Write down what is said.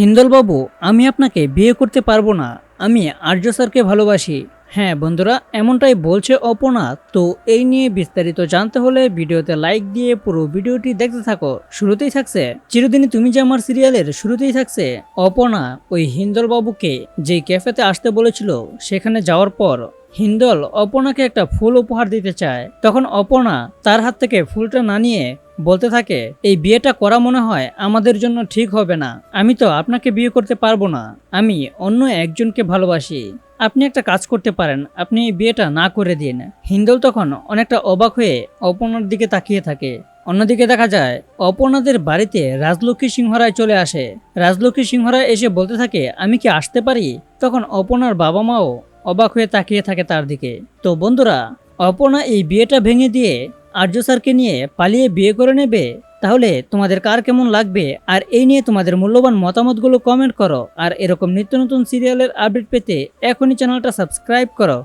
হিন্দলবাবু, আমি আপনাকে বিয়ে করতে পারব না। আমি আর্য স্যারকে ভালোবাসি। হ্যাঁ বন্ধুরা, এমনটাই বলছে অপনা তো এই নিয়ে বিস্তারিত জানতে হলে ভিডিওতে লাইক দিয়ে পুরো ভিডিওটি দেখতে থাকো। শুরুতেই থাকছে, চিরদিনই তুমি যে আমার সিরিয়ালের শুরুতেই থাকছে। অপনা ওই হিন্দল বাবুকে যে ক্যাফেতে আসতে বলেছিল, সেখানে যাওয়ার পর হিন্দল অপনাকে একটা ফুল উপহার দিতে চায়। তখন অপনা তার হাত থেকে ফুলটা না নিয়ে বলতে থাকে, এই বিয়েটা করা মনে হয় আমাদের জন্য ঠিক হবে না। আমি তো আপনাকে বিয়ে করতে পারব না। আমি অন্য একজনকে ভালোবাসি। আপনি একটা কাজ করতে পারেন। আপনি এই বিয়েটা না করে দিন। হিন্দল তখন অনেকটা অবাক হয়ে অপনার দিকে তাকিয়ে থাকে। অন্যদিকে দেখা যায়, অপর্ণাদের বাড়িতে রাজলক্ষ্মী সিংহরায় চলে আসে। রাজলক্ষ্মী সিংহরায় এসে বলতে থাকে, আমি কি আসতে পারি? তখন অপর্ণার বাবা মাও অবাক হয়ে তাকিয়ে থাকে তার দিকে। তো বন্ধুরা, অপর্ণা এই বিয়েটা ভেঙে দিয়ে আর্য স্যারকে নিয়ে পালিয়ে বিয়ে করে নেবে, তাহলে তোমাদের কার কেমন লাগবে? আর এই নিয়ে তোমাদের মূল্যবান মতামতগুলো কমেন্ট করো। আর এরকম নিত্য নতুন সিরিয়ালের আপডেট পেতে এখনই চ্যানেলটা সাবস্ক্রাইব করো।